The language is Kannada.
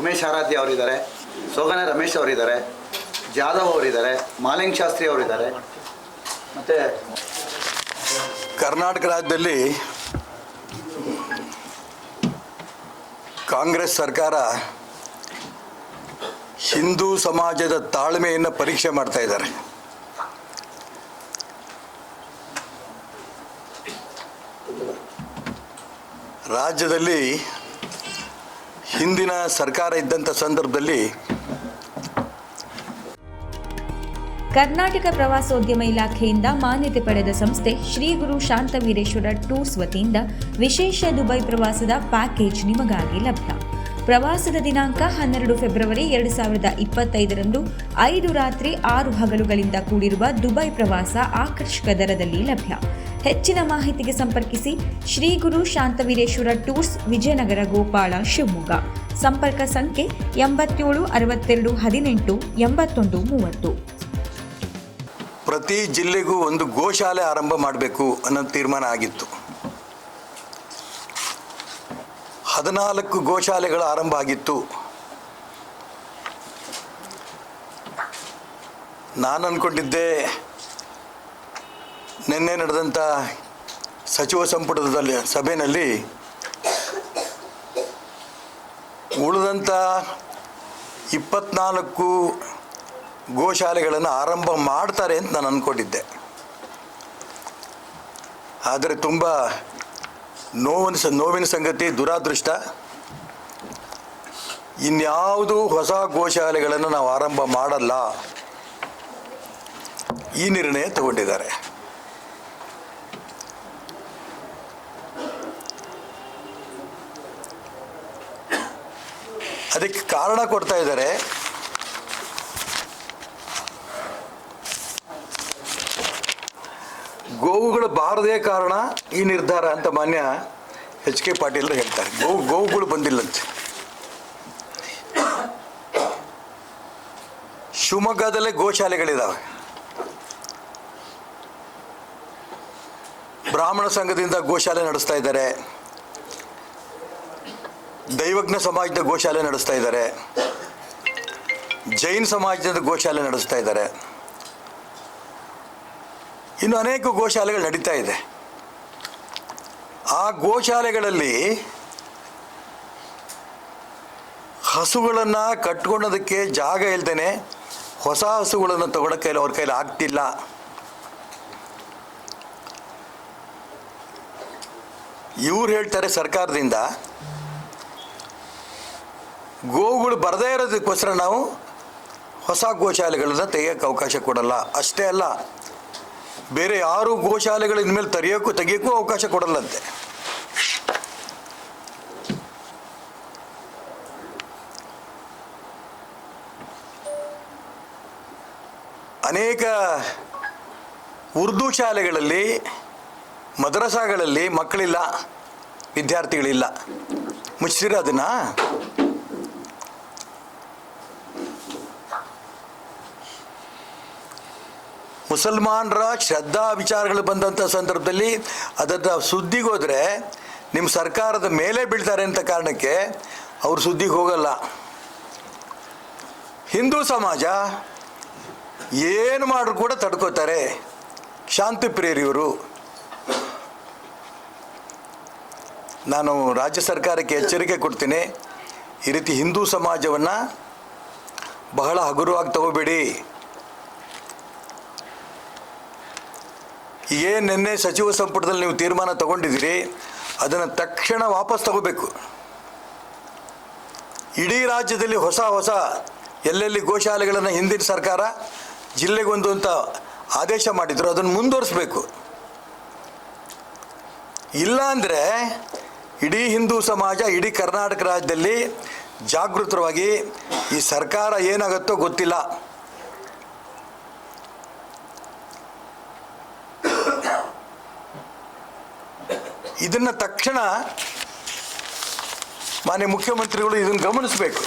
ಉಮೇಶ್ ಆರಾಧ್ಯ ಅವರಿದ್ದಾರೆ, ಸೋಗನ ರಮೇಶ್ ಅವರಿದ್ದಾರೆ, ಜಾಧವ್ ಅವರಿದ್ದಾರೆ, ಮಾಲಿಂಗ್ ಶಾಸ್ತ್ರಿ ಅವರಿದ್ದಾರೆ. ಮತ್ತು ಕರ್ನಾಟಕ ರಾಜ್ಯದಲ್ಲಿ ಕಾಂಗ್ರೆಸ್ ಸರ್ಕಾರ ಹಿಂದೂ ಸಮಾಜದ ತಾಳ್ಮೆಯನ್ನು ಪರೀಕ್ಷೆ ಮಾಡ್ತಾ ಇದ್ದಾರೆ. ರಾಜ್ಯದಲ್ಲಿ ಹಿಂದಿನ ಸರ್ಕಾರ ಇದ್ದಂಥ ಸಂದರ್ಭದಲ್ಲಿ ಕರ್ನಾಟಕ ಪ್ರವಾಸೋದ್ಯಮ ಇಲಾಖೆಯಿಂದ ಮಾನ್ಯತೆ ಪಡೆದ ಸಂಸ್ಥೆ ಶ್ರೀ ಗುರು ಶಾಂತವೀರೇಶ್ವರ ಟೂರ್ಸ್ ವತಿಯಿಂದ ವಿಶೇಷ ದುಬೈ ಪ್ರವಾಸದ ಪ್ಯಾಕೇಜ್ ನಿಮಗಾಗಿ ಲಭ್ಯ. ಪ್ರವಾಸದ ದಿನಾಂಕ ಹನ್ನೆರಡು ಫೆಬ್ರವರಿ ಎರಡು ಸಾವಿರದ ಇಪ್ಪತ್ತೈದರಂದು ಐದು ರಾತ್ರಿ ಆರು ಹಗಲುಗಳಿಂದ ಕೂಡಿರುವ ದುಬೈ ಪ್ರವಾಸ ಆಕರ್ಷಕ ದರದಲ್ಲಿ ಲಭ್ಯ. ಹೆಚ್ಚಿನ ಮಾಹಿತಿಗೆ ಸಂಪರ್ಕಿಸಿ ಶ್ರೀ ಗುರು ಶಾಂತವೀರೇಶ್ವರ ಟೂರ್ಸ್ ವಿಜಯನಗರ ಗೋಪಾಳ ಶಿವಮೊಗ್ಗ. ಸಂಪರ್ಕ ಸಂಖ್ಯೆ ಎಂಬತ್ತೇಳು, ಅರವತ್ತೆರಡು, ಹದಿನೆಂಟು, ಎಂಬತ್ತೊಂದು, ಮೂವತ್ತು. ಪ್ರತಿ ಜಿಲ್ಲೆಗೂ ಒಂದು ಗೋಶಾಲೆ ಆರಂಭ ಮಾಡಬೇಕು ಅನ್ನೋ ತೀರ್ಮಾನ ಆಗಿತ್ತು. ಹದಿನಾಲ್ಕು ಗೋಶಾಲೆಗಳ ಆರಂಭ ಆಗಿತ್ತು. ನಾನು ಅಂದ್ಕೊಂಡಿದ್ದೆ ನಿನ್ನೆ ನಡೆದಂಥ ಸಚಿವ ಸಂಪುಟದಲ್ಲಿ, ಸಭೆಯಲ್ಲಿ ಉಳಿದಂಥ ಇಪ್ಪತ್ನಾಲ್ಕು ಗೋಶಾಲೆಗಳನ್ನು ಆರಂಭ ಮಾಡ್ತಾರೆ ಅಂತ ನಾನು ಅಂದ್ಕೊಂಡಿದ್ದೆ ಆದರೆ ತುಂಬ ನೋವಿನ ನೋವಿನ ಸಂಗತಿ ದುರಾದೃಷ್ಟ. ಇನ್ಯಾವುದೂ ಹೊಸ ಗೋಶಾಲೆಗಳನ್ನು ನಾವು ಆರಂಭ ಮಾಡಲ್ಲ. ಈ ನಿರ್ಣಯ ತಗೊಂಡಿದ್ದಾರೆ. ಅದಕ್ಕೆ ಕಾರಣ ಕೊಡ್ತಾ ಇದ್ದಾರೆ. ಗೋವುಗಳು ಬಾರದೇ ಕಾರಣ ಈ ನಿರ್ಧಾರ ಅಂತ ಮಾನ್ಯ ಎಚ್ ಕೆ ಪಾಟೀಲ್ ಹೇಳ್ತಾರೆ. ಗೋವು, ಗೋವುಗಳು ಬಂದಿಲ್ಲಂತೆ. ಶಿವಮೊಗ್ಗದಲ್ಲೇ ಗೋಶಾಲೆಗಳಿದ್ದಾವೆ ಬ್ರಾಹ್ಮಣ ಸಂಘದಿಂದ ಗೋಶಾಲೆ ನಡೆಸ್ತಾ ಇದ್ದಾರೆ. ದೈವಜ್ಞ ಸಮಾಜದ ಗೋಶಾಲೆ ನಡೆಸ್ತಾ ಇದ್ದಾರೆ. ಜೈನ್ ಸಮಾಜದ ಗೋಶಾಲೆ ನಡೆಸ್ತಾ ಇದ್ದಾರೆ. ಇನ್ನು ಅನೇಕ ಗೋಶಾಲೆಗಳು ನಡೀತಾ ಇದೆ. ಆ ಗೋಶಾಲೆಗಳಲ್ಲಿ ಹಸುಗಳನ್ನು ಕಟ್ಕೊಳ್ಳೋದಕ್ಕೆ ಜಾಗ ಇಲ್ದೇ ಹೊಸ ಹಸುಗಳನ್ನು ತಗೊಳಕ್ಕೆ ಅವ್ರ ಕೈಲಿ ಆಗ್ತಿಲ್ಲ. ಇವ್ರು ಹೇಳ್ತಾರೆ ಸರ್ಕಾರದಿಂದ ಗೋಗಳು ಬರದೇ ಇರೋದಕ್ಕೋಸ್ಕರ ನಾವು ಹೊಸ ಗೋಶಾಲೆಗಳನ್ನು ತೆಗೆಯೋಕ್ಕೆ ಅವಕಾಶ ಕೊಡಲ್ಲ. ಅಷ್ಟೇ ಅಲ್ಲ ಬೇರೆ ಯಾರು ಗೋಶಾಲೆಗಳು ಇನ್ಮೇಲೆ ತೆರೆಯೋಕ್ಕೂ, ತೆಗಿಯೋಕ್ಕೂ ಅವಕಾಶ ಕೊಡಲ್ಲಂತೆ. ಅನೇಕ ಉರ್ದು ಶಾಲೆಗಳಲ್ಲಿ, ಮದ್ರಸಾಗಳಲ್ಲಿ ಮಕ್ಕಳಿಲ್ಲ, ವಿದ್ಯಾರ್ಥಿಗಳಿಲ್ಲ. ಮುಚ್ಚಿರ ಅದನ್ನ ಮುಸಲ್ಮಾನರ ಶ್ರದ್ಧಾ ವಿಚಾರಗಳು ಬಂದಂಥ ಸಂದರ್ಭದಲ್ಲಿ ಅದರ ಸುದ್ದಿಗೋದ್ರೆ ನಿಮ್ಮ ಸರ್ಕಾರದ ಮೇಲೆ ಬೀಳ್ತಾರೆ ಅಂತ ಕಾರಣಕ್ಕೆ ಅವ್ರ ಸುದ್ದಿಗೆ ಹೋಗಲ್ಲ. ಹಿಂದೂ ಸಮಾಜ ಏನು ಮಾಡ್ರು ಕೂಡ ತಡ್ಕೋತಾರೆ. ಶಾಂತಿ ಪ್ರಿಯರಿವರು ನಾನು ರಾಜ್ಯ ಸರ್ಕಾರಕ್ಕೆ ಎಚ್ಚರಿಕೆ ಕೊಡ್ತೀನಿ. ಈ ರೀತಿ ಹಿಂದೂ ಸಮಾಜವನ್ನು ಬಹಳ ಹಗುರವಾಗಿ ತಗೋಬೇಡಿ. ಏನು ನಿನ್ನೆ ಸಚಿವ ಸಂಪುಟದಲ್ಲಿ ನೀವು ತೀರ್ಮಾನ ತಗೊಂಡಿದ್ದೀರಿ, ಅದನ್ನು ತಕ್ಷಣ ವಾಪಸ್ ತಗೋಬೇಕು. ಇಡೀ ರಾಜ್ಯದಲ್ಲಿ ಹೊಸ ಹೊಸ ಎಲ್ಲೆಲ್ಲಿ ಗೋಶಾಲೆಗಳನ್ನು ಹಿಂದಿನ ಸರ್ಕಾರ ಜಿಲ್ಲೆಗೊಂದು ಅಂತ ಆದೇಶ ಮಾಡಿದ್ರು, ಅದನ್ನು ಮುಂದುವರಿಸ್ಬೇಕು. ಇಲ್ಲ ಅಂದರೆ ಇಡೀ ಹಿಂದೂ ಸಮಾಜ, ಇಡೀ ಕರ್ನಾಟಕ ರಾಜ್ಯದಲ್ಲಿ ಜಾಗೃತವಾಗಿ ಈ ಸರ್ಕಾರ ಏನಾಗುತ್ತೋ ಗೊತ್ತಿಲ್ಲ. ಇದನ್ನು ತಕ್ಷಣ ಮಾನ್ಯ ಮುಖ್ಯಮಂತ್ರಿಗಳು ಇದನ್ನು ಗಮನಿಸಬೇಕು.